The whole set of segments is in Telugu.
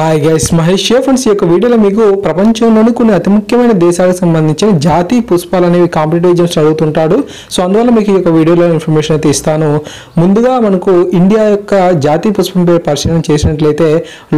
హాయ్ గైస్ మహేష్ షే ఫ్రెండ్స్ ఈ యొక్క వీడియోలో మీకు ప్రపంచంలోని కొన్ని అతి ముఖ్యమైన దేశాలకు సంబంధించిన జాతి పుష్పాలు అనేవి కాంపిటేటివ్ ఎగ్జామ్స్ చదువుతుంటాడు. సో అందువల్ల మీకు ఈ యొక్క వీడియోలో ఇన్ఫర్మేషన్ అయితే ఇస్తాను. ముందుగా మనకు ఇండియా యొక్క జాతీయ పుష్పం పేరు పరిశీలన చేసినట్లయితే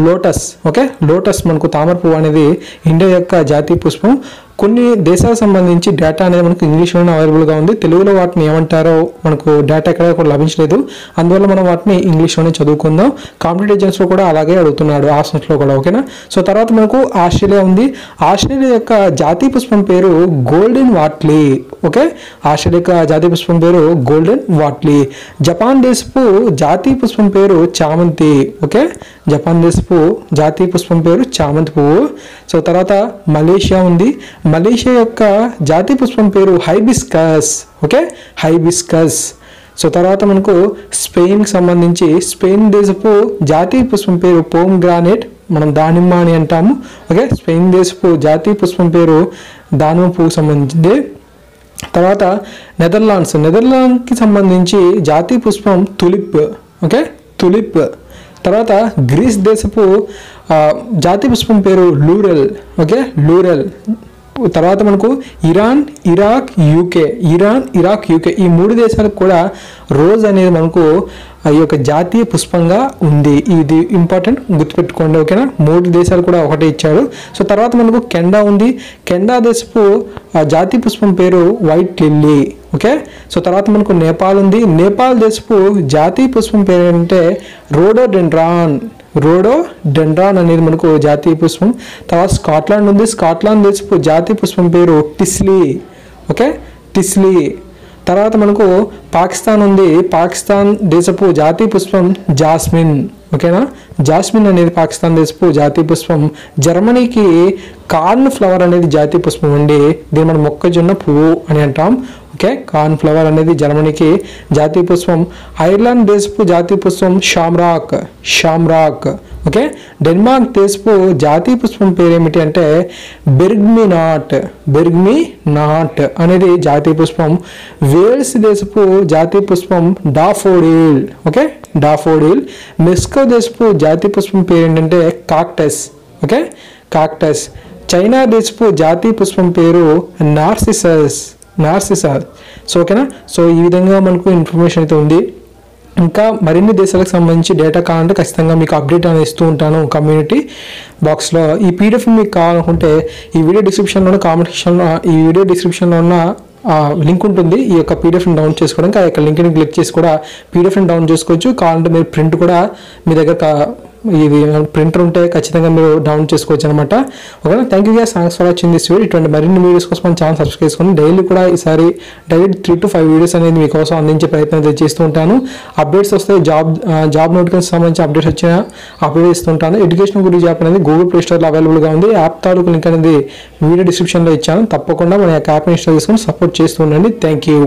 లోటస్ ఓకే లోటస్ మనకు తామర పువ్వు అనేది ఇండియా యొక్క జాతీయ పుష్పం. కొన్ని దేశాలకు సంబంధించి డేటా అనేది మనకు ఇంగ్లీష్లోనే అవైలబుల్గా ఉంది. తెలుగులో వాటిని ఏమంటారో మనకు డేటా ఎక్కడ కూడా లభించలేదు. అందువల్ల మనం వాటిని ఇంగ్లీష్లోనే చదువుకుందాం. కాంపిటేటివ్ ఎగ్జామ్స్లో కూడా అలాగే అడుగుతున్నాడు ఆప్షన్స్లో కూడా ఓకేనా సో తర్వాత మనకు ఆస్ట్రేలియా ఉంది. ఆస్ట్రేలియా యొక్క జాతీయ పుష్పం పేరు గోల్డెన్ వాట్లీ ఓకే ఆస్ట్రేలియా యొక్క జాతీయ పుష్పం పేరు గోల్డెన్ వాట్లీ జపాన్ దేశపు జాతీయ పుష్పం పేరు చామంతి ఓకే జపాన్ దేశపు జాతీయ పుష్పం పేరు చామంతి పువ్వు. సో తర్వాత మలేషియా ఉంది. మలేషియా యొక్క జాతీయ పుష్పం పేరు హైబిస్కస్ ఓకే హైబిస్కస్ సో తర్వాత మనకు స్పెయిన్కి సంబంధించి స్పెయిన్ దేశపు జాతీయ పుష్పం పేరు పోమ్ గ్రానైట్ మనం దానిమ్మ అని అంటాము ఓకే స్పెయిన్ దేశపు జాతీయ పుష్పం పేరు దానిమ్మ పువ్వుకు సంబంధించింది. తర్వాత నెదర్లాండ్స్ నెదర్లాండ్కి సంబంధించి జాతీయ పుష్పం తులిప్ ఓకే తులిప్ తర్వాత గ్రీస్ దేశపు ఆ, జాతీయ పుష్పం పేరు లూరెల్ ఓకే లూరెల్ తర్వాత మనకు Iran Iraq UK Iran Iraq UK ఈ మూడు దేశాలకు కూడా రోజ్ అనేది మనకు ఈ యొక్క జాతీయ పుష్పంగా ఉంది. ఇది ఇంపార్టెంట్ గుర్తుపెట్టుకోండి ఓకేనా? మూడు దేశాలు కూడా ఒకటే ఇచ్చాడు. సో తర్వాత మనకు కెండా ఉంది. కెండా దేశపు ఆ, జాతీయ పుష్పం పేరు వైట్ లిల్లీ ఓకే? సో తర్వాత మనకు నేపాల్ ఉంది. నేపాల్ దేశపు జాతీయ పుష్పం పేరు ఏంటంటే రోడోడెండ్రాన్. రోడో డెండ్రాన్ అనేది మనకు జాతీయ పుష్పం. తర్వాత స్కాట్లాండ్ ఉంది. స్కాట్లాండ్ దేశపు జాతీయ పుష్పం పేరు టిస్లీ. ఓకే? టిస్లీ. తర్వాత మనకు పాకిస్తాన్ ఉంది. పాకిస్తాన్ దేశపు జాతీయ పుష్పం జాస్మిన్. ఓకేనా? జాస్మిన్ అనేది పాకిస్తాన్ దేశపు జాతీయ పుష్పం. జర్మనీకి కార్న్ ఫ్లవర్ అనేది జాతీయ పుష్పం ఉండి దీన్ని మనం మొక్కజొన్న పువ్వు అని అంటాం. ఓకే? కార్న్ ఫ్లవర్ అనేది జర్మనీకి జాతీయ పుష్పం. ఐర్లాండ్ దేశపు జాతీయ పుష్పం షామ్రాక్. షామ్రాక్. ఓకే? డెన్మార్క్ దేశపు జాతీయ పుష్పం పేరు ఏమిటి అంటే బెర్గ్మి నాట్ బెర్గ్మి నాట్ అనేది జాతీయ పుష్పం. వేల్స్ దేశపు జాతీయ పుష్పం డాఫోడిల్. ఓకే? డాఫోడిల్. మెస్కో దేశపు జాతీయ పుష్పం పేరు ఏంటంటే కాక్టస్. ఓకే? కాక్టస్. చైనా దేశపు జాతీయ పుష్పం పేరు నార్సిసస్. నార్సిసస్ సో ఓకేనా సో ఈ విధంగా మనకు ఇన్ఫర్మేషన్ అయితే ఉంది. ఇంకా మరిన్ని దేశాలకు సంబంధించి డేటా కావాలంటే ఖచ్చితంగా మీకు అప్డేట్ అనేది ఇస్తూ ఉంటాను కమ్యూనిటీ బాక్స్లో ఈ పీడిఎఫ్ మీకు కావాలనుకుంటే ఈ వీడియో డిస్క్రిప్షన్లో కామెంట్ సెక్షన్లో ఈ వీడియో డిస్క్రిప్షన్లో ఉన్న లింక్ ఉంటుంది. ఈ యొక్క పీడిఎఫ్ని డౌన్ చేసుకోవడానికి ఆ యొక్క లింక్ని క్లిక్ చేసి కూడా పీడిఎఫ్ని డౌన్ చేసుకోవచ్చు. కావాలంటే మీరు ప్రింట్ కూడా మీ దగ్గర ఇది ప్రింటర్ ఉంటే ఖచ్చితంగా మీరు డౌన్లోడ్ చేసుకోవచ్చు అనమాట okay thank you guys thanks for watching this video ఇటువంటి మరిన్ని వీడియోస్ కోసం మన ఛానల్ సబ్స్క్రైబ్ చేసుకోండి డైలీ కూడా ఈసారి daily three to five videos అనేది మీకోసం అందించే ప్రయత్నం అయితే చేస్తూ ఉంటాను. అప్డేట్స్ వస్తే జాబ్ జాబ్ నోటిఫికేషన్ సంబంధించి అప్డేట్స్ వచ్చిన అప్డేట్ ఇస్తుంటాను ఎడ్యుకేషన్ గురించి యాప్ అనేది గూగుల్ ప్లే స్టోర్లో అవైలబుల్గా ఉంది. యాప్ తాలూకు లింక్ అనేది వీడియో డిస్క్రిప్షన్లో ఇచ్చాను. తప్పకుండా మన యొక్క యాప్ ఇన్స్టాల్ చేసుకొని సపోర్ట్ చేస్తూ ఉండండి. Thank you